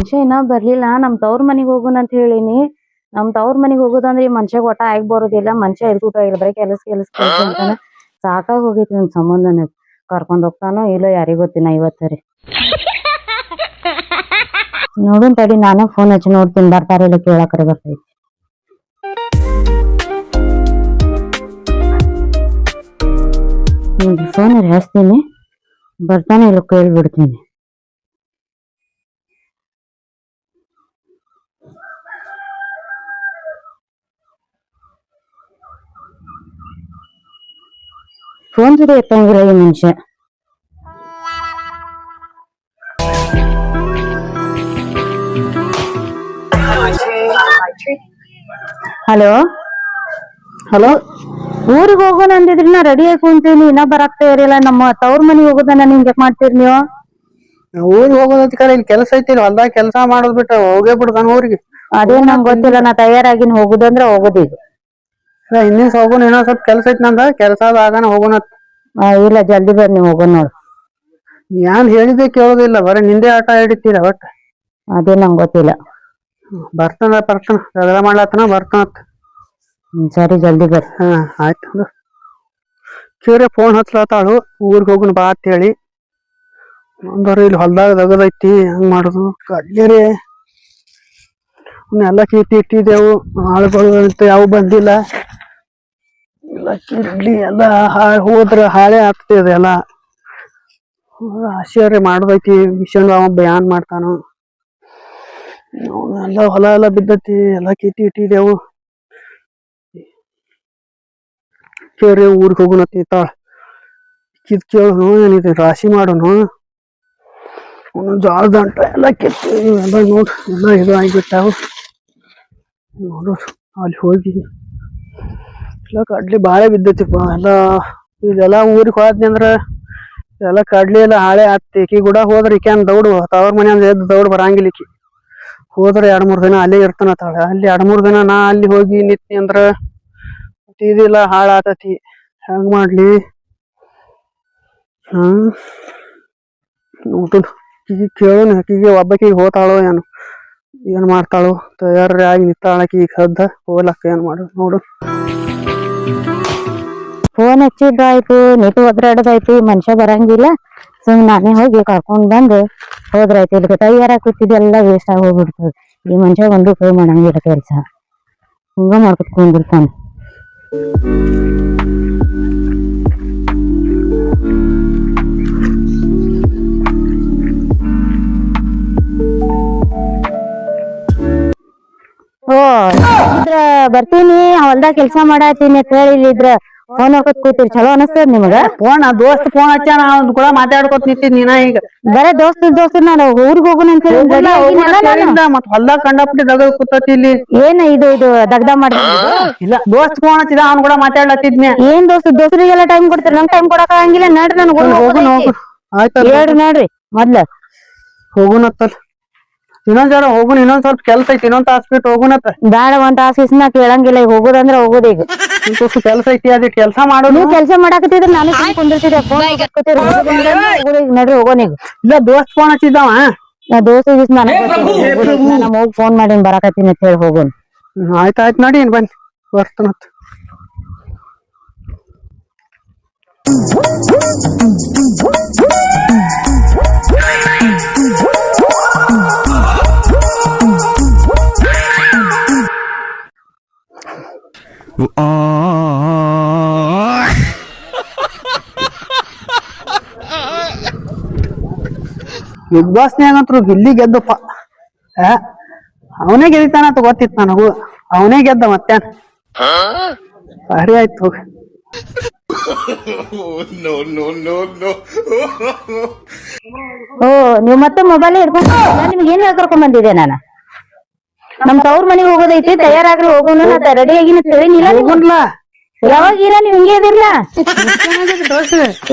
ಮನುಷ್ಯ ಇನ್ನ ಬರ್ಲಿಲ್ಲ, ನಮ್ ತವ್ರ ಮನಿಗ್ ಹೋಗೋಣ ಅಂತ ಹೇಳಿನಿ. ನಮ್ ತವ್ರ ಮನಿಗ್ ಹೋಗೋದಂದ್ರೆ ಈ ಮನುಷ್ಯ ಒಟ್ಟ ಆಗಿ ಬರೋದಿಲ್ಲ, ಮನುಷ್ಯ ಇರ್ಕೂಟ ಇಲ್ಲ ಬರೀ ಕೆಲಸ ಕೆಲಸ ಕೆಲಸ ಅಂತಾನ. ಸಾಕಾಗ್ ಹೋಗೈತಿ ನನ್ ಸಂಬಂಧ ನನಗ್ ಕರ್ಕೊಂಡ್ ಹೋಗ್ತಾನೋ ಇಲ್ಲ ಯಾರಿಗ್ ಗೊತ್ತಿನ ಇವತ್ತರಿ ನೋಡೋಣ ತಡಿ, ನಾನು ಫೋನ್ ಹಚ್ಚಿ ನೋಡ್ತೀನಿ, ಬರ್ತಾರ ಇಲ್ಲ ಕೇಳಾಕರೆ ಬರ್ತೈತಿ ಫೋನ್ ಹಚ್ತೀನಿ. ಬರ್ತಾನೆ ಇಲ್ಲ ಕೇಳ್ಬಿಡ್ತೀನಿ. ಫೋನ್ ಜೊತೆ ಎತ್ತಂಗಿಲ್ಲ ಈ ಮನುಷ್ಯ. ಹಲೋ? ಹಲೋ? ಊರಿಗೆ ಹೋಗೋಣ ಅಂದಿದ್ರಿ ನಾ ರೆಡಿ ಆಗಿ ಕುಂತೀನಿ. ಇನ್ನ ಬರಾಕ್ತಾ ಇರಲಿಲ್ಲ. ನಮ್ಮ ತವ್ರ ಮನೆಗೆ ಹೋಗೋದನ್ನ ಹಿಂಗೆ ಮಾಡ್ತೀರಿ ನೀವು? ಊರಿಗೆ ಹೋಗೋದೈತಿ ಕರೆ ಇಲ್ಲಿ ಕೆಲಸ ಐತಿ ಇಲ್ಲಿ. ಹೊಲ್ದಾಗ ಕೆಲಸ ಮಾಡೋದ್ ಬಿಟ್ಟು ಹೋಗೇ ಬಿಡ್ತಾನ ಊರಿಗೆ. ಅದೇ ನಂಗೆ ಗೊತ್ತಿಲ್ಲ. ನಾ ತಯಾರಾಗಿನ್ ಹೋಗುದಂದ್ರ ಹೋಗೋದೀಗ ಇನ್ನೇನ್ ಹೋಗೋಣ ಏನೋ ಸ್ವಲ್ಪ ಕೆಲಸ ಐತಿ ನಂದ ಕೆಲಸ ಆಗಾನ ಹೋಗೋಣ ಆ, ಇಲ್ಲ ಜಲ್ದಿ ಬರ್ರಿ ಹೋಗೋಣ ನೋಡು. ಏನ್ ಹೇಳಿದ್ದೆ ಕೇಳೋದಿಲ್ಲ ಬರೀ ನಿಂದೆ ಆಟ ಹಿಡಿತೀರ ಒಟ್ಟ. ಅದೇ ನಂಗೆ ಗೊತ್ತಿಲ್ಲ. ಬರ್ತಾನ ಬರ್ತಾನ ಜಗಳ ಮಾಡ್ಲತ್ತನ ಬರ್ತನ ಹ್ಮ್, ಸರಿ ಜಲ್ದಿ ಬರ್ರಿ. ಹಾ ಆಯ್ತು ಕೇರೆ ಫೋನ್ ಹಚ್ಲತ್ತಾಳು ಊರಿಗೆ ಹೋಗೋಣ ಬಾ ಅಂತ ಹೇಳಿ. ಒಂದವ್ರು ಇಲ್ಲಿ ಹೊಲ್ದಾಗ ದಗದೈತಿ ಹಂಗ್ ಮಾಡುದು? ಕಡ್ಲಿರಿ. ಎಲ್ಲ ಕೀರ್ತಿ ಇಟ್ಟಿದ್ದೆವು ಆಳುಗಳು ಅಂತ ಯಾವ ಬಂದಿಲ್ಲ. ಕಿಡ್ಲಿ ಎಲ್ಲ ಹೋದ್ರೆ ಹಾಳೆ ಆಗ್ತದೆ ಎಲ್ಲ ಆಶ್ಚರ್ಯ ಮಾಡ್ದೈತಿ ಮಿಷನ್ ಅವ ಬ್ಯಾನ್ ಮಾಡ್ತಾನು. ಎಲ್ಲ ಹೊಲ ಎಲ್ಲ ಬಿದ್ದೈತಿ, ಎಲ್ಲ ಕೀಟಿ ಇಟ್ಟಿದೆವು ಕೇಳಿ ಊರಿಗೆ ಹೋಗುಣ ತಿಂತಾಳ ಕಿತ್ ಕೇಳೋನು ಏನಿದೆ ರಾಶಿ ಮಾಡೋನು ಅವನು ಜೋಳ ದಂಟ ಎಲ್ಲ ಕೆತ್ತಿ, ಎಲ್ಲ ನೋಡ್ರಿ ಎಲ್ಲ ಇದು ಆಗಿಬಿಟ್ಟಾವು ನೋಡೋರು ಅಲ್ಲಿ ಹೋಗಿ. ಎಲ್ಲ ಕಡ್ಲಿ ಬಾಳೆ ಬಿದ್ದೈತಿಪ್ಪ, ಎಲ್ಲ ಇದೆಲ್ಲ ಊರಿಗೆ ಹೋದ್ನಿ ಅಂದ್ರ ಎಲ್ಲ ಕಡ್ಲಿ ಎಲ್ಲ ಹಾಳೆ ಆತ್, ಈಕಿ ಗುಡ ಹೋದ್ರ ಈಕೆನ್ ದೌಡು, ತವ್ರ ಮನೆ ಅಂದ್ರೆ ಎದ್ದು ದೌಡ್ ಬರಂಗಿಲ್ಲ ಈಕಿ. ಹೋದ್ರ ಎರಡ್ ಮೂರ್ ದಿನ ಅಲ್ಲೇ ಇರ್ತಾನ ತಾಳ. ಅಲ್ಲಿ ಎರಡ್ ಮೂರ್ ದಿನ ನಾ ಅಲ್ಲಿ ಹೋಗಿ ನಿಂತ್ನಿ ಅಂದ್ರ ಇದಿಲ್ಲ ಹಾಳಾತತಿ ಹೆಂಗ್ ಮಾಡ್ಲಿ? ಹ್ಮ್. ನೋಡ್ತೀನಿ ಕೇಳೋಣ ಆಕಿಗೆ ಒಬ್ಬಾಕಿಗೆ ಹೋತಾಳೋ ಏನು, ಏನ್ ಮಾಡ್ತಾಳೋ ತಯಾರಿ ಆಗಿ ನಿತ್ತಾಳಕಿ ಈಗ ಸದ್ದ ಹೋಗ್ಲಕ್ಕ ಏನ್ ಮಾಡು, ನೋಡು. ಫೋನ್ ಹಚ್ಚಿದ್ದಾಯ್ತು ಆಯ್ತು ಒದ್ರಾಡೋದಾಯ್ತು ಈ ಮನುಷ್ಯ ಬರಂಗಿಲ್ಲ. ಸುಮ್ ನಾನೇ ಹೋಗಿ ಕರ್ಕೊಂಡು ಬಂದು. ಹೋದ್ರಾಯ್ತು ಇಲ್ಲಿ ತಯಾರ ಕೂತಿದ್ದೆಲ್ಲ ವೇಸ್ಟ್ ಆಗಿ ಹೋಗ್ಬಿಡ್ತದೆ ಈ ಮನುಷ್ಯ ಒಂದು ಕೈ ಮಾಡಂಗಿಲ್ಲ ಕೆಲಸ. ಹಿಂಗ ಮಾಡ್ಕೊತ ಕುಂದ್ಬಿಡ್ತಾನೆ ಓ ಬರ್ತೀನಿ, ಹೊಲ್ದಾಗ ಕೆಲ್ಸ ಮಾಡತ್ತೀನಿ ಅಂತ ಹೇಳಿ ಇಲ್ಲಿದ್ರ. ಫೋನ್ ಹಾಕೋತ್ ಕೂತಿರಿ. ಚಲೋ ಅನಸ್ತದ ನಿಮಗ? ಫೋನ್ ದೋಸ್ತ್ ಫೋನ್ ಹಚ್ಚಾನ ಅವ್ನ್ ಕೂಡ ಮಾತಾಡ್ಕೊತ ನಿಂತಿದ್ ನೀನ ಈಗ. ಬರೇ ದೋಸ್ತ ದೋಸ್ತ ನಾನು ಊರಿಗೆ ಹೋಗೋಣ ಅಂತ ಹೇಳಿ ready ಆಗಿದ್ನಲ್ಲ ನಾನು. ಮತ್ ಹೊಲ್ದಾಗ ಕಂಡಪಟ್ಟಿ ದಗ ಕೂತತಿ ಇಲ್ಲಿ. ಏನ ಇದು ಇದು ದಗ್ದ ಮಾಡಿ ಇಲ್ಲ. ದೋಸ್ತ್ ಫೋನ್ ಹಚ್ಚಿದ ಅವ್ನ್ ಕೂಡ ಮಾತಾಡ್ಲತ್ತಿದ್ನೆ ಏನ್ ದೋಸ್ತ ದೋಸ್ತರಿಗೆಲ್ಲ ಟೈಮ್ ಕೊಡ್ತೀರಿ? ನಂಗ್ ಟೈಮ್ ಕೊಡಕ್ ಆಗಂಗಿಲ್ಲ. ನಡ್ರಿ ನನ್ ಹೋಗುನ್ ಹೋಗು ಆಯ್ತಲ್ಲ. ಹೇಳ್ರಿ ನೋಡ್ರಿ. ಮೊದ್ಲ. ಹೋಗುನತ್ತಲ್ ಇನ್ನೊಂದ್ ಜನ ಹೋಗುನ್ ಇನ್ನೊಂದ್ ಸ್ವಲ್ಪ ಕೆಲ್ಸ ಐತಿ ಇನ್ನೊಂದ್ ತಾಸ್ ಬಿಟ್ಟು ಹೋಗುನತ್ತ. ಬೇಡ ಒಂದ್ ತಾಸ ನಾ ಕೇಳಂಗಿಲ್ಲ. ಈಗ ಹೋಗುದಂದ್ರ ಹೋಗುದೀಗ ಈಗ. ಇಂತಷ್ಟು ಕೆಲ್ಸ ಐತಿ ಅದ್ ಕೆಲ್ಸ ಮಾಡೋದು ನೀವ್ ಕೆಲ್ಸ ಮಾಡಾಕತ್ತಿದ್ರ ನಾನು ಸುಮ್ ಕುಂದಿರ್ತಿದ್ದೆ ಫೋನ್ ಈಗ ನಡ್ರಿ ಹೋಗೋಣ ಈಗ ಇಲ್ಲ ದೋಸ್ತ್ ಫೋನ್ ಹಚ್ಚಿದ್ದವ? ನಾ ದೋಸ್ತ ದಿವ್ಸ ನನಗ್ ಗೊತ್ತಿಲ್ಲ. ನಮ್ಮ ಹೋಗಿ ಫೋನ್ ಮಾಡಿ ಬರಾಕತ್ತೀನಿ ಅಂತ ಹೇಳಿ ಹೋಗೋಣ ಹ್ಮ್, ಆಯ್ತ್ ಆಯ್ತ್ ನಡಿ ಏನ್ ಬನ್ನಿ. ಬರ್ತಾನತ್ ಬಿಗ್ ಬಾಸ್ನ್ಯಾಗಂತ್ರು ಗಿಲ್ಲಿ ಗೆದ್ದಪ್ಪ ಆ, ಅವನೇ ಗೆದಿತಾನಂತ ಗೊತ್ತಿತ್ತು ನನಗೂ. ಅವನೇ ಗೆದ್ದ ಮತ್ತೇನ ಭಾರಿ ಆಯ್ತು ಹೋಗ. ಓ ನೀವು ಮತ್ತೆ ಮೊಬೈಲ್ ಹಿಡ್ಕೊಂಡು ನಿಮ್ಗೆ ಏನ್ ಕರ್ಕೊಂಡ್ ಬಂದಿದ್ದೆ ನಾನು? ನಮ್ ತವ್ರ ಮನೆಗೆ ಹೋಗೋದೈತಿ ತಯಾರಾಗ್ರಿ ಹೋಗೋಣ ನಾ ರೆಡಿ ಆಗಿನ ತಿಳಿನಿಲ್ಲ ಯಾವಾಗ ಇರ ನೀವ್ ಹಿಂಗೆ ಇದಿರ್ಲ?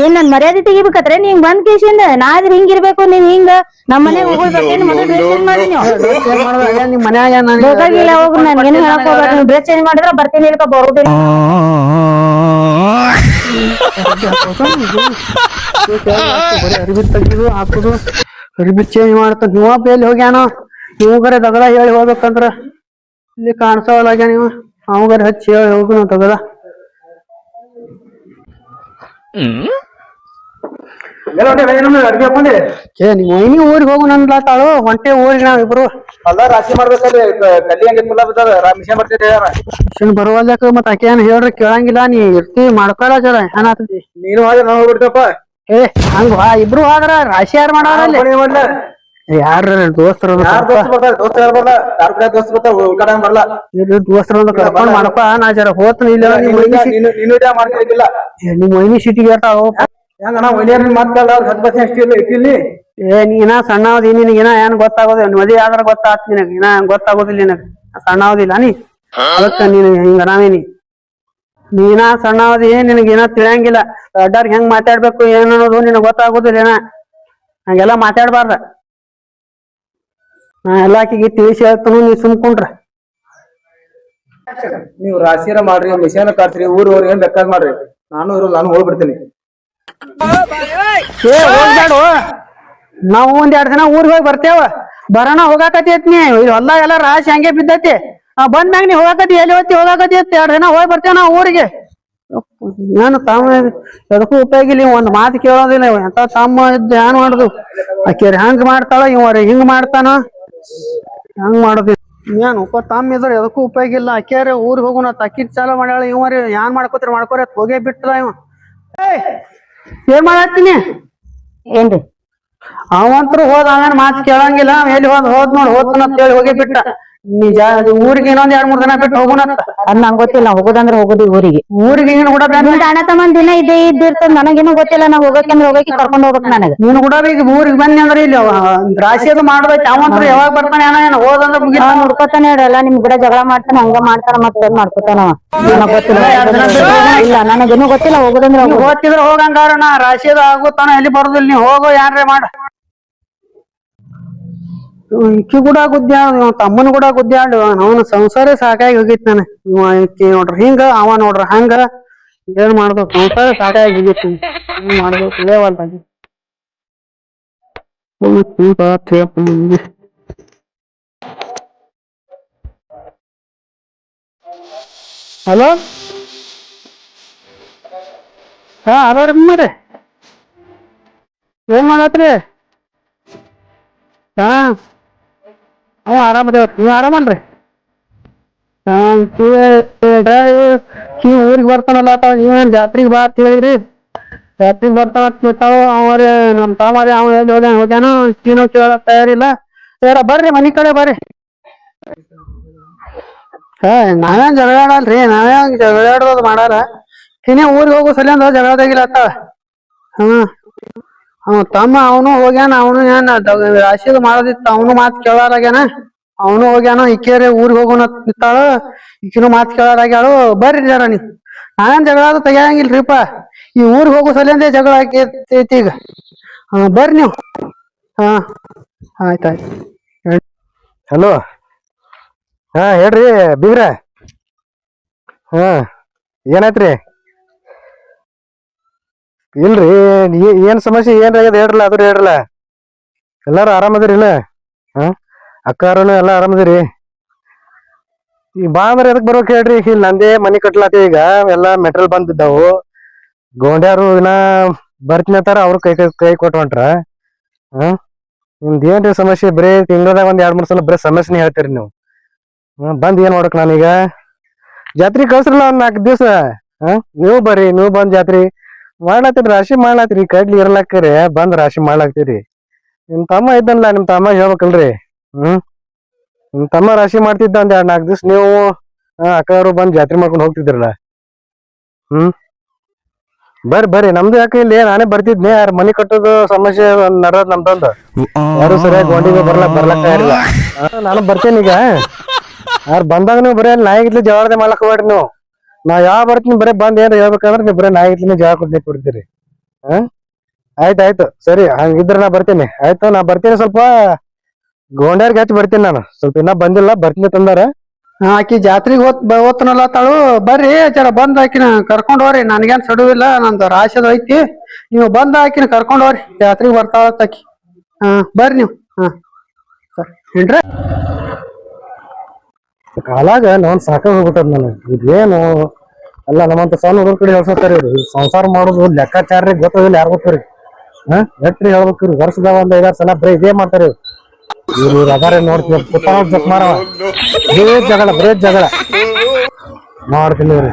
ಏನ್ ನನ್ ಮರ್ಯಾದೆ ತೆಗಿಬೇಕತ್ರ? ನೀವ್ ಬಂದ್ ಕೇಶಿಂದ ನಾ ಆದ್ರೆ ಹಿಂಗಿರ್ಬೇಕು ನೀನ್ ಹಿಂಗ. ನಮ್ ಮನೆ ಹೋಗ್ಬೇಕು ನೀವು. ಹೋಗ್ರಿ ನನ್ ಏನು ಹೇಳಕ್ ಡ್ರೆಸ್ ಚೇಂಜ್ ಮಾಡಿದ್ರ ಬರ್ತೀನಿ ಇಲ್ಕ ಬರೋದಿಲ್ಲ. ಬರೀ ಅರಿಬಿ ತೆಗಿದು ಹಾಕುದು. ಅರಿಬಿ ಚೇಂಜ್ ಮಾಡ್ತಾನ ನೀವ ಬೇಲಿ ಹೋಗ್ಯಾನೋ? ಇವುಗರೆ ದಗದ ಹೇಳಿ ಹೋಗ್ಬೇಕಂದ್ರ? ಇಲ್ಲಿ ಕಾಣಿಸೋಲಾಗ್ಯ ನೀವು? ಅವಗರೆ ಹಚ್ಚಿ ಹೇಳಿ ಹೋಗು ನಾವು ಹಾಕೊಂಡಿ ಏ ನೀವು ಒಯ್ನಿ ಊರಿಗೆ ಹೋಗು ನನ್ಲಾತಾಳು ಹೊಂಟೆ ಊರಿಗೆ ನಾವಿಬ್ರು ಅಲ್ಲ ರಾಶಿ ಮಾಡ್ಬೇಕಲ್ಲಿ. ಕ- ಕಡ್ಲಿ ಹಂಗೆ ಮಿಷನ್ ಬರ್ತಿದ್ದೆ ಮತ್ತ ಆಕೆ ಏನ್ ಹೇಳ್ರಿ? ಕೇಳಂಗಿಲ್ಲ. ನೀ ಇರ್ತಿ ಮಾಡ್ಕೊಳ ಜರ. ಏನಾಗ್ತದಿ ನೀನು ಹಾಗೆ ನಾವು ಹೋಗ್ಬಿಡ್ತಪ್ಪ ಏ ಹಂಗ ಇಬ್ರು ಹೋದ್ರ ರಾಶಿ ಯಾರು ಮಾಡ್ಲ ಯಾರ ದೋಸ್ತರು ಯಾರ್ ದೋಸ್ತ್ ಬರ್ತಾರ? ದೋಸ್ತ್ ಯಾರು ಯಾರ ಕಡೆ ದೋಸ್ತ್ ಬರ್ತಾರ? ಉಳ್ಕಡ ಬರಲ್ಲ ದೋಸ್ತರು ಕರ್ಕೊಂಡ್ ಮಾಡಪ್ಪ. ನಾ ಜರ ಹೋತನ ಇಲ್ಲ ನಿಮ್ ಮೈನಿ ನಿಮ್ ಸಿಟಿಗೆ ಇರ್ತಾವ ಹತ್ತು ಪರ್ಸೆಂಟ್ ಇಟ್ಟಿಲ್ಲಿ ಏ ನೀನ ಸಣ್ಣವದಿ ಏನ ಏನ್ ಗೊತ್ತಾಗೋದಿಲ್ಲ ಮದ್ವೆ ಆದ್ರ ಗೊತ್ತಾತ್ ನಿನಗ. ಏನ ಗೊತ್ತಾಗೋದಿಲ್ಲ ನಿನಗ. ಸಣ್ಣವದಿಲ್ಲ ನೀ. ಅದಕ್ಕ ನೀನು ಹಿಂಗ ನಾವೇನಿ ನೀನ ಸಣ್ಣವದಿ ನಿನಗೇನ ತಿಳಿಯಂಗಿಲ್ಲ. ದೊಡ್ಡವ್ರಿಗೆ ಹೆಂಗ್ ಮಾತಾಡ್ಬೇಕು ಏನ್ ಅನ್ನೋದು ನಿನಗ್ ಗೊತ್ತಾಗೋದಿಲ್ಲ ಏನ ಹಂಗೆಲ್ಲ ಮಾತಾಡ್ಬಾರ್ದ. ಎಲ್ಲಾ ಆಕಿಗೆ ತಿಳಿಸಿ ಹೇಳ್ತಾನು ನೀ ಸುಮ್ಕೊಂಡ್ರ ನೀವು ರಾಶಿಯರ ಮಾಡ್ರಿ ಮಿಷನ್ ಕಾಡ್ಸ್ರಿ ಊರು ಊರಿಗೆ ಏನ್ ಬೇಕಾದ್ ಮಾಡ್ರಿ. ನಾನು ಇರೋ ನಾನು ಹೋಗ್ಬಿಡ್ತೀನಿ. ಏ ಹೋಗ್ಬೇಡು. ನಾವು ಒಂದ್ ಎರಡ್ ದಿನ ಊರಿಗೆ ಹೋಗಿ ಬರ್ತೇವ. ಬರೋಣ ಹೋಗಾಕತಿ ನೀ ಇಲ್ಲಿ ಹೊಲ್ದಾಗ ಎಲ್ಲ ರಾಶಿ ಹಂಗೆ ಬಿದ್ದೈತಿ. ಆ ಬಂದ್ಮ್ಯಾಗ ನೀ ಹೋಗಾಕತಿ ಎಲ್ಲಿ ಹೋಗ್ತಿ ಹೋಗಾಕತಿ ಎರಡ್ ದಿನ ಹೋಗಿ ಬರ್ತೇವ ನಾವು ಊರಿಗೆ. ಏನು ತಮ್ಮ ಎದಕ್ಕೂ ಉಪಯೋಗ ಇಲ್ಲ ಒಂದ್ ಮಾತು ಕೇಳೋದಿಲ್ಲ ಎಂತ ತಮ್ಮ ಧ್ಯಾನ ಏನ್ ಮಾಡುದು ಆಕೆ ಹಂಗ್ ಮಾಡ್ತಾಳ ಇವ್ರಿ ಹಿಂಗ್ ಮಾಡ್ತಾನ. ಹೆಂಗ್ ಮಾಡೋದಿ? ಏನ್ ಉಪ ತಮ್ಮ ಇದ್ರ ಎದಕ್ಕೂ ಉಪಯೋಗ ಇಲ್ಲ. ಅಕ್ಕಿಯಾರ ಊರಿಗೆ ಹೋಗುನ ತಕ್ಕಿದ್ ಚಾಲ ಮಾಡ್ಯಾಳ. ಇವ ಏನ್ ಮಾಡ್ಕೋತೀರಿ ಮಾಡ್ಕೋರಿ ಅತ್ ಹೋಗೇ ಬಿಟ್ಟದ ಇವ. ಏನ್ ಮಾಡತ್ತೀನಿ? ಏನ್ರಿ? ಅವಂತ್ರು ಹೋದ ಅವೇನ್ ಮಾತ್ ಕೇಳಂಗಿಲ್ಲ. ಎಲ್ಲಿ ಹೋದ್ ಹೋದ್ ನೋಡ್ ಹೋದ್ ಅಂತ ಹೇಳಿ ಹೋಗಿ ಬಿಟ್ಟ. ನಿಜ ಊರಿಗೆ ಇನ್ನೊಂದ್ ಎರಡ್ ಮೂರ್ ದಿನ ಬಿಟ್ಟು ಹೋಗೋಣ ಅದ್ ನಂಗ್ ಗೊತ್ತಿಲ್ಲ ಹೋಗೋದಂದ್ರ ಹೋಗೋದು ಊರಿಗೆ. ಊರಿಗೆ ಏನು ಕೂಡ ಬೇಡ. ನಿಮ್ದ ಅಣ್ಣ ತಮ್ಮ ದಿನ ಇದ್ದೇ ಇದ್ದಿರ್ತದ ನನಗೇನು ಗೊತ್ತಿಲ್ಲ ನಾ ಅಂದ್ರೆ ಹೋಗಕ್ಕೆ ಕರ್ಕೊಂಡ್ ಹೋಗ್ಬೇಕು ನನಗ. ನೀನು ಕೂಡ ಈಗ ಊರಿಗೆ ಬನ್ನಿ ಅಂದ್ರೆ ಇಲ್ಲಿ ರಾಶಿ ಅದು ಮಾಡ್ಬೇಕು ಅವಂತ್ರ ಯಾವಾಗ ಬರ್ತಾನೆ ಅಣ್ಣ ಏನ ಹೋದಂದ್ರೆ ಮುಗಿತ ನೋಡ್ಕೊತಾನೆ ನಿಮ್ ಕೂಡ ಜಗಳ ಮಾಡ್ತಾನೆ ಹಂಗ ಮಾಡ್ತಾನ ಮತ್ತೆ ಏನ್ ಮಾಡ್ಕೊತಾನ. ನನಗ್ ಗೊತ್ತಿಲ್ಲ ಇಲ್ಲ ನನಗೇನು ಗೊತ್ತಿಲ್ಲ ಹೋಗೋದಂದ್ರೆ ಗೊತ್ತಿದ್ರೆ ಹೋಗ್ತಿದ್ರ ಹೋಗಂಗಾರ ನಾ ರಾಶಿ ಅದು ಆಗುತ್ತಾನ ಎಲ್ಲಿ ಬರುದಿಲ್ಲ ನೀ ಹೋಗೋ ಯಾರೇ ಮಾಡ. ಇಕ್ಕಿ ಕೂಡ ಗುದ್ದ್ಯಾಳ ಇವ ತಮ್ಮನ ಕೂಡ ಗುದ್ದ್ಯಾಳ ಅವನ ಸಂಸಾರ ಸಾಕಾಗಿ ಹೋಗಿತ್ ನಾನು. ಇವ ಇಕ್ಕಿ ನೋಡ್ರಿ, ಹಿಂಗ, ಅವ ನೋಡ್ರಿ, ಹಂಗ. ಏನ್ ಮಾಡ್ಬೇಕು, ಸಂಸಾರ ಸಾಕಾಗಿ ಹೋಗಿತ್ತು ಏನ್ ಮಾಡ್ಬೇಕು ಲೇವಲ್ದಾಗಿ ಹಲೋ? ಹಾ ಹಲೋ ರೀ ಮರೆ. ಏನ್ ಮಾಡತ್ರಿ? ಹಾ? ಹ್ಞೂ ಆರಾಮದೇವ್ರಿ ನೀವು ಆರಾಮನ್ರಿ ಹಾ ಊರಿಗೆ ಬರ್ತಾನಲ್ಲ ಆತ ನೀವೇನ್ ಜಾತ್ರೆಗೆ ಬಾ ಹೇಳಿದ್ರಿ? ಜಾತ್ರೆಗೆ ಬರ್ತಾನ ಬಿಟ್ಟಾವ ಅವರೇ ನಮ್ಮ ತಾಮರಿ ಅವ ಎಲ್ಲಿ ಹೋಗ್ಯಾನ, ಹೋಗ್ಯಾನೋ ಕೀನು ಕೇಳಕ್ ತಯಾರಿಲ್ಲ. ಬರ್ರಿ ಮನಿ ಕಡೆ ಬರ್ರಿ. ಹಾ ನಾವೇನ್ ಜಗಳಾಡಲ್ರಿ ನಾವೇ ನಾವೇನ್ ಜಗಳ ಆಡೋದು ಮಾಡಾರ ಕಿನೇ ಊರಿಗೆ ಹೋಗೋ ಸಲಿಂದ ಜಗಳದಾಗಿಲ್ಲ ಅತ್ತಾವ ಹ್ಮ್. ಅವ ತಮ್ಮ ಅವನು ಹೋಗ್ಯಾನ, ಅವನು ಏನ್ ರಾಶಿದು ಮಾಡೋದಿತ್ತು, ಅವನು ಮಾತ್ ಕೇಳಾರಾಗ್ಯಾನ? ಅವನು ಹೋಗ್ಯಾನ ಈಕೆರೆ ಊರಿಗೆ ಹೋಗೋಣ ಇತ್ತಾಳು ಈಕಿನೂ ಮಾತ್ ಕೇಳಾರಾಗ್ಯಾಳು, ಬರ್ರಿ ಜರ ನೀ. ನಾನೇನ್ ಜಗಳ ಅದು ತೆಗಿಯಂಗಿಲ್ರಿಪ್ಪ. ಈ ಊರಿಗೆ ಹೋಗೋ ಸಲಿಂದೆ ಜಗಳ ಆಕೈತಿ ಈಗ. ಹಾ ಬರ್ರಿ ನೀವು. ಹಾ, ಆಯ್ತಾಯ್ತು. ಹಲೋ ಹಾ, ಹೇಳ್ರಿ, ಬೀಗ್ರ. ಹಾ, ಏನಾಯ್ತ್ರಿ? ಇಲ್ರಿ ಏನ್ ಸಮಸ್ಯೆ, ಏನ್ ಆಗ್ಯದ ಹೇಳ್ರಲ್ಲ, ಅದ್ರ ಹೇಳ್ರಲ್ಲ. ಎಲ್ಲಾರು ಆರಾಮದಿರಿ ಇಲ್ಲ? ಹಾ? ಅಕ್ಕಾರನು ಎಲ್ಲ ಆರಾಮದಿರಿ? ಈ ಬಾ ಅಂದ್ರೆ ಎದಕ್ ಬರ್ಬೇಕು ಹೇಳ್ರಿ? ಇಲ್ಲಿ ನಂದೇ ಮನಿ ಕಟ್ಲಾತಿ ಈಗ, ಎಲ್ಲಾ ಮೆಟ್ರಲ್ ಬಂದ್ ಬಿದ್ದಾವು ಗೋಂಡ್ಯಾರು ದಿನ ಬರ್ತೀನಿ ಅವ್ರ ಕೈ ಕೈ ಕೈ ಕೊಟ್ಟು ಹೊಂಟ್ರ ಹಾ? ನಿಮ್ದು ಸಮಸ್ಯೆ? ಬರೀ ತಿಂಗಳದಾಗ ಒಂದ್ ಎರಡ್, ಮೂರ್ ಸಲ ಬರೀ ಸಮಸ್ಯೆನೇ ಹೇಳ್ತೀರಿ ನೀವು. ಹ್ಮ್ ಬಂದ್ ಏನ್ ಮಾಡಕ್ ನಾನೀಗ? ಜಾತ್ರೆ ಕಳ್ಸ್ರಲ್ಲ ಒಂದ್ ನಾಲ್ಕು ದಿವ್ಸ. ಹಾ? ನೀವು ಬರ್ರಿ, ನೀವು ಬಂದ್ ಜಾತ್ರಿ. ಮಾಡ್ಲಾತಿರಿ ರಾಶಿ ಮಾಡ್ಲಾತಿರಿ ಕಡ್ಲಿ ಇರ್ಲಾಕ್ರಿ ಬಂದ್ ರಾಶಿ ಮಾಡ್ಲಾಕ್ತಿರಿ ನಿಮ್ ತಮ್ಮ ಇದ್ದನ್ಲ, ನಿಮ್ ತಮ್ಮ ಹೇಳ್ಬೇಕಲ್ರಿ? ಹ್ಮ್? ನಿಮ್ ತಮ್ಮ ರಾಶಿ ಮಾಡ್ತಿದ್ದ ಒಂದ್ ಎರಡ್ ನಾಲ್ಕು ದಿವ್ಸ ನೀವು ಅಕ್ಕವರು ಬಂದ್ ಜಾತ್ರೆ ಮಾಡ್ಕೊಂಡು ಹೋಗ್ತಿದ್ರಲ್ಲ? ಹ್ಮ್? ಬರ್ರಿ ಬರ್ರಿ, ನಮ್ದು ಯಾಕೆ ಇಲ್ಲಿ, ನಾನೇ ಬರ್ತಿದ್ನಿ, ಯಾರು ಮನಿ ಕಟ್ಟೋದು ಸಮಸ್ಯೆ ನಡೋದ್ ನಮ್ದೊಂದು ಯಾರು ಸರಿಯಾಗಿ ಗೊಂಡಿಗೆ ಬರ್ಲಾ ಬರ್ಲಕ್ ತಯಾರಿಲ್ಲ ನಾನು ಬರ್ತೇನೆ ಈಗ. ಯಾರು ಬಂದಾಗ ನೀವು ಬರೀ ನಾಯಿಗಿತ್ಲಿ ಜವಾಬ್ದಾರಿ ಮಾಡ್ಲಕ್ ಹೋಗ್ರಿ ನೀವು. ನಾ ಯಾವ ಬರ್ತೀನಿ ಬರೀ ಬಂದ್ ಏನ್ರ ಹೇಳ್ಬೇಕಂದ್ರೆ ನೀವು ಬರೀ ನಾಯಿಗಿತ್ಲಿನ ಜಾಗ ಕೊಟ್ಟು ಕೊಡ್ತೀರಿ. ಹ ಆಯ್ತು ಆಯ್ತು ಸರಿ ಹಂಗಿದ್ರೆ ನಾ ಬರ್ತೀನಿ. ಆಯ್ತು ನಾ ಬರ್ತೀನಿ ಸ್ವಲ್ಪ ಗೋಂಡ್ಯಾರ್ಗೆ ಹಚ್ಚಿ ಬರ್ತೀನಿ ನಾನು. ಸ್ವಲ್ಪ ಇನ್ನ ಬಂದಿಲ್ಲ ಬರ್ತೀನಿ ತಂದಾರ. ಹಾ, ಆಕಿ ಜಾತ್ರೆಗೆ ಹೋತ್ ಓದ್ತನಲ್ಲ ತಾಳು ಬರ್ರಿ ಜರ ಬಂದ್ ಆಕಿನ ಕರ್ಕೊಂಡ್ ಹೋಗ್ರಿ ನನ್ಗೇನ್ ಸಡುವಿಲ್ಲ ನಂದು ರಾಶದ ಐತಿ. ನೀವು ಬಂದ ಆಕಿನ ಕರ್ಕೊಂಡ್ ಹೋಗ್ರಿ ಜಾತ್ರೆಗೆ ಬರ್ತಾಳ ಆಕಿ. ಹಾ ಬರ್ರಿ ನೀವು. ಹಾ ಸರಿ. ಏನ್ರ? ಕಾಲಾಗ ನಾನ್ ಸಾಕಾಗ ಹೋಗ್ಬಿಟ್ಟದ ನನಗೆ. ಇದೇನು ಅಲ್ಲ, ನಮ್ಮಂತ ಸಣ್ಣ ಹುಡುಗರ ಕಡೆ ಹೇಳ್ಸತ್ತಾರ ಸಂಸಾರ ಮಾಡೋದು ಲೆಕ್ಕಾಚಾರ ಗೊತ್ತಿಲ್ಲ ಯಾರು ಗೊತ್ತರಿ? ಹಾ? ಎಟ್ರಿ ಹೇಳ್ಬೇಕ್ರಿ ವರ್ಷದ ಒಂದ್ ಐದಾರು ಸಲ ಬರೀ ಇದೇ ಮಾಡ್ತಾರೆ ಇವ್ರು. ಇವ್ರು ಇವ್ರು ಅದಾರೆ ನೋಡ್ತೀವಿ. ಕುತ್ತಾನ ಬರೇ ಜಗಳ ಬರೇ ಜಗಳ. ಮಾಡ್ತೀನಿ ಇವ್ರಿ.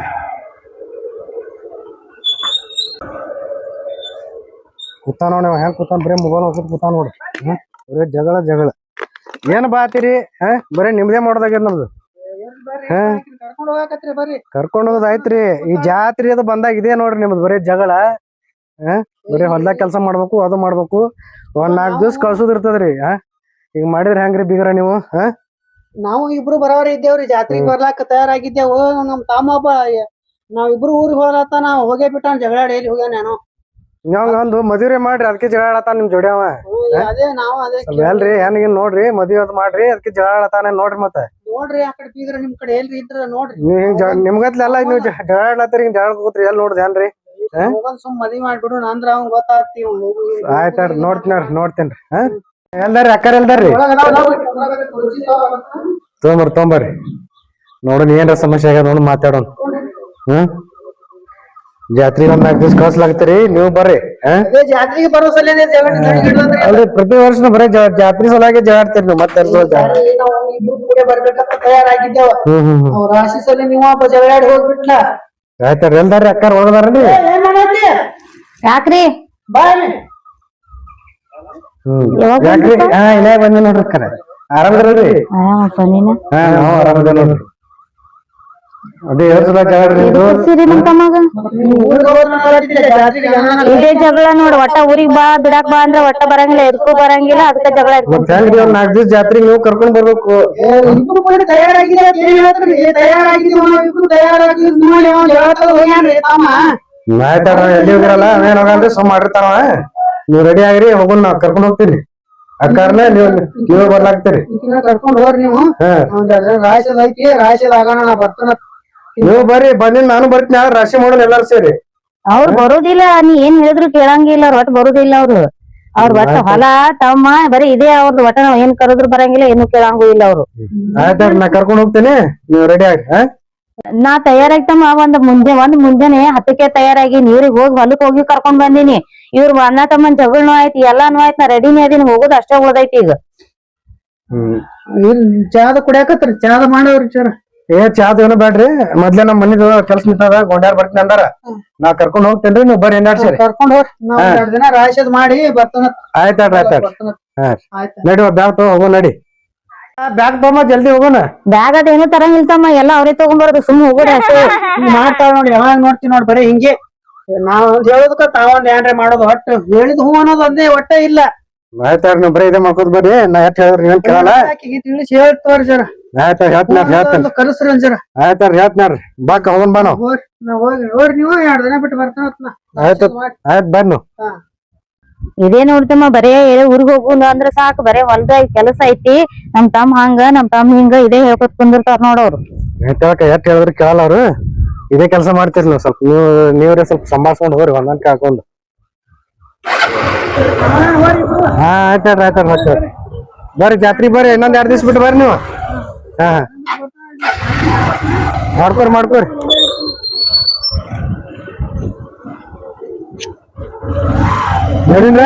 ಕೂತಾನ ನೋಡಿ ಹೆಂಗ್ ಕುತ್ತಾನ? ಬರೀ ಮೊಬೈಲ್ ಹೋಗ್ಬಿಟ್ಟು ಕುತ್ತಾನ ನೋಡಿ. ಹಾ? ಬರೇ ಜಗಳ ಜಗಳ. ಏನ್ ಬಾತಿರಿ ಹಾ? ಬರೀ ನಿಮ್ದೇ ಮಾಡೋದಾಗ್ಯದ ನಮ್ದು. ಕರ್ಕೊಂಡು ಹೋಗೋದಾಯ್ತ್ರಿ ಈ ಜಾತ್ರಿ ಅದು ಬಂದಾಗ ಇದೆ ನೋಡ್ರಿ ನಿಮ್ದು ಬರೀ ಜಗಳ. ಹಾ ಬರೀ ಹೊಲ್ದಾಗ ಕೆಲಸ ಮಾಡ್ಬೇಕು ಅದು ಮಾಡ್ಬೇಕು. ಒಂದ್ ನಾಲ್ಕು ದಿವ್ಸ ಕಳ್ಸೋದ್ ಇರ್ತದ್ರಿ ಹಾ. ಈಗ ಮಾಡಿದ್ರ ಹೆಂಗ್ರಿ ಬಿಗರ ನೀವು ಹಾ? ನಾವು ಇಬ್ರು ಬರೋರಿ ಇದ್ದೇವ್ರಿ ಜಾತ್ರೆಗೆ ಬರ್ಲಾಕ ತಯಾರಾಗಿದ್ದೇವು. ನಮ್ ತಮ್ಮ ನಾವ್ ಇಬ್ರು ಊರಿಗೆ ಹೋಗ್ಲತ್ತ ನಾವ್ ಹೋಗೇ ಬಿಟ್ಟ ಜಗಳಾಡಿ ಎಲ್ಲಿ ಹೋಗ್ಯಾನ ನಾನು. ನೀವ್ ಒಂದು ಮದುವೆ ಮಾಡ್ರಿ ಅದಕ್ಕೆ ಜಗಳ ಆಡತಾನ ನಿಮ್ ಜೋಡಿ ಅವ. ಅದೇ ನಾವು ಅದೇ ಅಲ್ರಿ ಹೆಣ್ಗಿನ್ ನೋಡ್ರಿ ಮದ್ವಿ ಅದ್ ಮಾಡ್ರಿ ಅದಕ್ಕೆ ಜಗಳ ಆಡತಾನ ನೋಡ್ರಿ ಮತ್ತ. ನೋಡ್ರಿ ಆ ಕಡೆ ಬೀಗ್ರ ನಿಮ್ ಕಡೆ ಎಲ್ರಿ ಇದ್ರ ನೋಡ್ರಿ. ನಿಮ್ಗತ್ಲೆಲ್ಲ ನೀವು ಜ- ಜಗಳ ಆಡ್ಲತ್ತೀರಿ ಹಿಂಗ್ ಕೂತ್ರಿ ಎಲ್ಲಿ ನೋಡ್ರಿ ಏನ್ರಿ? ಹೋಗೋದ್ ಸುಮ್ ಮದಿ ಮಾಡ್ಬಿಡು ಅಂದ್ರ ಅವ್ನ್ ಗೊತ್ತಾಗ್ತಿ ಆಯ್ತಾಡ್ರಿ ನೋಡ್ತೀನಿ ನೋಡ್ತೇನ್ರಿ ಹಾ? ಎಲ್ದಾರಿ ಅಕ್ಕಾರ ಎಲ್ದಾರ್ರಿ ತೊಂಬರ್ರಿ ತೊಂಬರ್ರಿ ನೋಡೋಣ ಏನ್ರ ಸಮಸ್ಯೆ ಆಗ್ಯದ ನೋಡಿ ಮಾತಾಡೋಣ. ಹ್ಮ್ ಜಾತ್ರೆಗೆ ಒಂದ್ ನಾಲ್ಕು ದಿವಸ ಕಸ್ಲಾತೀರಿ ನೀವು ಬರ್ರಿ ಹಾ ಅದೇ ಜಾತ್ರೆಗೆ ಬರೋ ಸಲ ಜಗಳ ಜವಾಡಿ ಅಲ್ರಿ ಪ್ರತಿ ವರ್ಷ ಬರೀ ಜಾ- ಜಾತ್ರೆ ಸಲುವಾಗಿ ಜಗಾಡ್ತೀರಿ ನೀವು ಮತ್ತೆ ಎಲ್ರು ಜಾ- ನಾವು ಇಬ್ರು ಕೂಡ ಬರ್ಬೇಕಂತ ತಯಾರಾಗಿದ್ದೇವ. ಹ್ಮ್ ಹ್ಮ್ ಹ್ಮ್. ಅವ್ರ ರಾಶಿ ಸಲ ನೀವು ಒಬ್ಬ ಜಗಳಾಡಿ ಹೋಗ್ಬಿಟ್ಲ. ಆಯ್ತಾರ ಎಲ್ದಾರಿ ಅಕ್ಕಾರ ಹೋಗದಾರ್ರಿ ಏ, ಏನ್ ಮಾಡತ್ತಿ ಯಾಕ್ರಿ? ಬಾ ಇಲ್ಲಿ. ಹ್ಮ್. ಯಾವಾಗ ಯಾಕ್ರಿ? ಹಾ ಇಲ್ಲೇ ಬಂದಿ ನೋಡ್ರಿ ಅಕ್ಕಾರ. ಆರಾಮದ್ರಿ ಆರಾಮಪ್ಪ ನೀನ? ಹಾ ನಾವು ಆರಾಮದ ನೋಡ್ರಿ. ಅದೇ ತಮ್ಮಗ ಇದೇ. ಜಗಳ ನೋಡ್ ಒಟ್ಟ ಊರಿಗ್ ಬಾ ಬಿಡಾಕ್ ಬಾ ಅಂದ್ರ ಒಟ್ಟ ಬರಂಗಿಲ್ಲ ಎದಕ್ಕೂ ಬರಂಗಿಲ್ಲ ಅದಕ್ಕ ಜಗಳ ನಾಲ್ಕು ದಿವ್ಸ ಜಾತ್ರೆಗೆ ನೀವು ಕರ್ಕೊಂಡ್ ಬರ್ಬೇಕು. ಆಯ್ತಾರ ಎಲ್ಲಿ ಹೋಗಿರಲ್ಲ? ಅವೇನ್ ಹೋಗಲ್ರಿ ಸುಮ್ ಮಾಡಿರ್ತಾವ ನೀವ್ ರೆಡಿ ಆಗ್ರಿ ಹೋಗೋಣ ನಾವ್ ಕರ್ಕೊಂಡ್ ಹೋಗ್ತೀರಿ. ಅಕ್ಕಾರ್ನ ನೀವು ನೀವು ಬರ್ಲಾಗ್ತೀರಿ. ಕರ್ಕೊಂಡ್ ಹೋಗ್ರಿ ನೀವು. ರಾಯಸದ ಐತಿ ರಾಯಸದ ಆಗೋಣ ನಾ ಬರ್ತಾನ. ನೀವು ಬರ್ರಿ ಬನ್ನಿ ನಾನು ಬರ್ತೀನಿ ರಾಶಿ ಮಾಡೋಣ ಎಲ್ಲಾರು ಸೇರಿ. ಅವ್ರು ಬರುದಿಲ್ಲ ನೀ ಏನ್ ಹೇಳಿದ್ರು ಕೇಳಂಗಿಲ್ಲ ಅವ್ರ ಒಟ್ಟ ಬರುದಿಲ್ಲ ಅವ್ರು. ಅವ್ರ ಒಟ್ಟ ಹೊಲ ತಮ್ಮ ಬರೀ ಇದೇ ಅವ್ರದ್ದು ಒಟ್ಟ ನಾವ್ ಏನ್ ಕರೆದ್ರು ಬರಂಗಿಲ್ಲ ಏನು ಕೇಳಂಗೂ ಇಲ್ಲ ಅವ್ರು. ನಾ ಕರ್ಕೊಂಡ್ ಹೋಗ್ತೇನೆ ನೀವು ರೆಡಿ ಆಗ್ರಿ ಹಾ? ನಾ ತಯಾರಾಗ್ತಮ್ಮ ಒಂದ್ ಮುಂದೆ ಒಂದ್ ಮುಂಜಾನೆ ಹತ್ತಕ್ಕೆ ತಯಾರಾಗಿ ನೀರಿಗೆ ಹೋಗಿ ಹೊಲಕ್ ಹೋಗಿ ಕರ್ಕೊಂಡ್ ಬಂದಿನಿ. ಇವ್ರ ಅಣ್ಣ ತಮ್ಮನ್ ಜಗಳನು ಆಯ್ತು ಎಲ್ಲಾನು ಆಯ್ತು ನಾ ರೆಡಿನೇ ಅದೀನಿ ಹೋಗೋದು ಅಷ್ಟೇ ಉಳ್ದೈತಿ ಈಗ. ಹ್ಮ್. ಚಾದ ಕುಡಿಯಾಕತ್ರಿ ಚಾದ ಮಾಡವ್ರಿ ಚರ ಏ ಚಾದ ಏನೋ ಬೇಡ್ರಿ ಮೊದ್ಲೇ ನಮ್ ಮನಿದ ಕೆಲ್ಸ ನಿಂತದ ಗೊಂಡ್ಯಾರ್ ಬರ್ತೀನಿ ಅಂದಾರ. ನಾ ಕರ್ಕೊಂಡ್ ಹೋಗ್ತೇನ್ರಿ ನೀವ್ ಬರ್ರಿ ಎಣ್ಣಾಡ್ ಸೇರಿ. ಕರ್ಕೊಂಡ್ ಹೋಗ್ರಿ ನಾವ್ ಹಾ. ಎರಡ್ ದಿನ ರಾಶಿದ್ ಮಾಡಿ ಬರ್ತಾನ. ಆಯ್ತಾಡ್ರಿ ಆಯ್ತಾಡ್ರಿ ಹಾ. ಆಯ್ತ. ನಡಿ ಬ್ಯಾಗ್ ತಗೋ ಹೋಗೋ ನಡಿ. ಬ್ಯಾಗ್ ತಗೊಂಬ ಜಲ್ದಿ ಹೋಗೋಣ. ಬ್ಯಾಗ್ ಅದೇನು ತರಂಗಿಲ್ಲ ತಮ್ಮ ಎಲ್ಲ ಅವ್ರೇ ತಗೊಂಡ್ಬರೋದು ಸುಮ್ ಹೋಗೋಣ ಮಾಡ್ತಾವ ನೋಡಿ ಯಾವಾಗ ನೋಡ್ತೀನಿ ನೋಡಿ ಬರೀ ಹಿಂಗೆ. ನಾವ್ ಒಂದ್ ಹೇಳೋದಕ್ಕ ತಾವೊಂದ್ ಏನ್ರಿ ಮಾಡೋದು ಒಟ್ಟು ಹೇಳಿದ್ ಹೂ ಅನ್ನೋದು ಒಂದೇ ಒಟ್ಟ ಇಲ್ಲ. ಆಯ್ತಾಡ್ರಿ ನೀವ್ ಬರೀ ಇದೇ ಮಾಡ್ಕೋದ್ ಬರ್ರಿ. ನಾ ಎಷ್ಟ್ ಹೇಳಿದ್ರಿ ಏನ್ ಕೇಳಲ್ಲ. ತಿಳಿಸಿ? ಹೇಳ್ತಾವ್ರಿ ಜರ ಆಯ್ತಾರ ಹೇಳ್ತೀನಿ ಹೇಳ್ತೇನೆ ಕಲಿಸ್ರಿ ಒಂದ್ ಜರ. ಆಯ್ತಾರ ಹೇಳ್ತೀನಿ ಬಾಕ ಹೋಗೋಣ ಬಾ ನಾವು. ಹೋಗ್ರಿ ನಾವ್ ಹೋಗಿ ನೋಡ್ರಿ ನೀವು ಎರಡ್ ದಿನ ಬಿಟ್ಟು ಬರ್ತಾನ ಆಯ್ತು ಆಯ್ತು ಬರ್ನು ಇದೇ ನೋಡ್ತಮ್ಮ ಬರೇ ಊರಿಗೆ ಹೋಗುದು ಅಂದ್ರ ಸಾಕು. ಬರೇ ಹೊಲ್ದಾಗ ಕೆಲಸ ಐತಿ. ನಮ್ ತಮ್ಮ ಹಂಗ ನಮ್ ತಮ್ಮ ಹಿಂಗ ಇದೇ ಹೇಳ್ಕೊತ್ ಕುಂದಿರ್ತಾರ ನೋಡವ್ರು ಹೇಳಿದ್ರು ಕೇಳಲ್ಲ ಅವ್ರು. ಇದೇ ಕೆಲಸ ಮಾಡ್ತೀರಿ ನೀವು ಸ್ವಲ್ಪ. ನೀವು ನೀವ್ರೆ ಸ್ವಲ್ಪ ಸಂಭಾಳ್ಸ್ಕೊಂಡು ಹೋಗ್ರಿ ಹೊಂದಾಣಿಕೆ ಹಾಕೊಂಡು ಹಾ ಆಯ್ತಾರ ಆಯ್ತಾರ ಬರ್ರಿ ಜಾತ್ರೆ ಬರ್ರಿ. ಇನ್ನೊಂದ್ ಎರಡ್ ದಿವ್ಸ ಬಿಟ್ಟು ಬರ್ರಿ ನೀವು. ಹಾ ಮಾಡ್ಕೊರಿ ಮಾಡ್ಕೊರಿ ನೋಡಿನ್ರ